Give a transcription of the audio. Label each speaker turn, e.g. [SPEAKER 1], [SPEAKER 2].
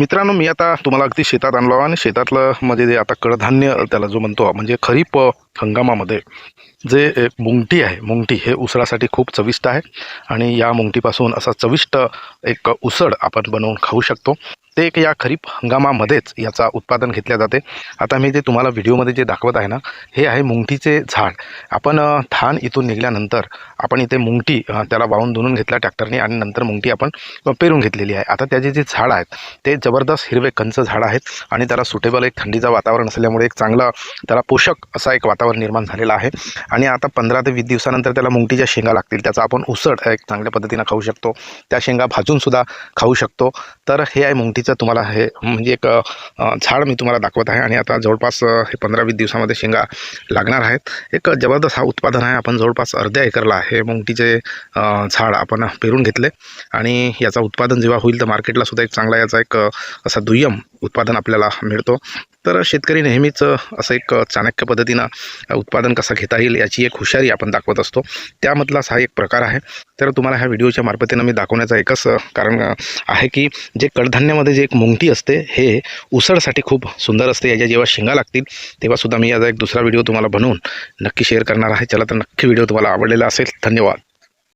[SPEAKER 1] मित्रांनो मी आता तुम्हाला अगदी शेतात आणलो आणि शेतातलं म्हणजे जे आता कडधान्य त्याला जो म्हणतो म्हणजे खरीप हंगामामध्ये जे एक मुंगटी आहे मुंगटी हे उसळासाठी खूप चविष्ट आहे आणि या मुंगटीपासून असा चविष्ट एक उसळ आपण बनवून खाऊ शकतो. ते एक या खरीप हंगामामध्येच याचा उत्पादन घेतल्या जाते. आता मी जे तुम्हाला व्हिडिओमध्ये जे दाखवत आहे ना हे आहे मुंगटीचे झाड. आपण धान इथून निघाल्यानंतर आपण इथे मुंगटी त्याला वाहून धुवून घेतला ट्रॅक्टरने आणि नंतर मुंगटी आपण पेरून घेतलेली आहे. आता त्याचे जे झाड आहेत ते जबरदस्त हिरवे कंच झाड आहेत आणि त्याला सुटेबल एक थंडीचं वातावरण असल्यामुळे एक चांगलं त्याला पोषक असा एक वातावरण निर्माण झालेलं आहे. आणि आता पंधरा ते वीस दिवसानंतर त्याला मुंगटीच्या शेंगा लागतील. त्याचा आपण उसळ एक चांगल्या पद्धतीनं खाऊ शकतो. त्या शेंगा भाजूनसुद्धा खाऊ शकतो. तर हे आहे मुंगटी मुंगटीचं तुम्हाला हे म्हणजे एक झाड मी तुम्हाला दाखवत आहे आणि आता जवळपास हे पंधरा वीस दिवसामध्ये शेंगा लागणार आहेत. एक जबरदस्त हा उत्पादन आहे. आपण जवळपास अर्ध्या एकरला हे मुंगटीचे झाड आपण पेरून घेतले. आणि याचा उत्पादन जेव्हा होईल तर मार्केटला सुद्धा एक चांगला याचा एक असा दुय्यम उत्पादन आपल्याला मिळतो. तर शेतकरी नेहमीच असं एक चाणक्य पद्धतीनं उत्पादन कसं घेता येईल याची एक हुशारी आपण दाखवत असतो. त्यामधलाच हा एक प्रकार आहे. तर तुम्हाला ह्या व्हिडिओच्या मार्फतीनं मी दाखवण्याचं एकच कारण आहे की जे कडधान्यामध्ये जे एक मुंगटी असते हे उसळसाठी खूप सुंदर असते. याच्या जेव्हा शेंगा लागतील तेव्हासुद्धा मी याचा एक दुसरा व्हिडिओ तुम्हाला बनवून नक्की शेअर करणार आहे. चला तर नक्की व्हिडिओ तुम्हाला आवडलेला असेल. धन्यवाद.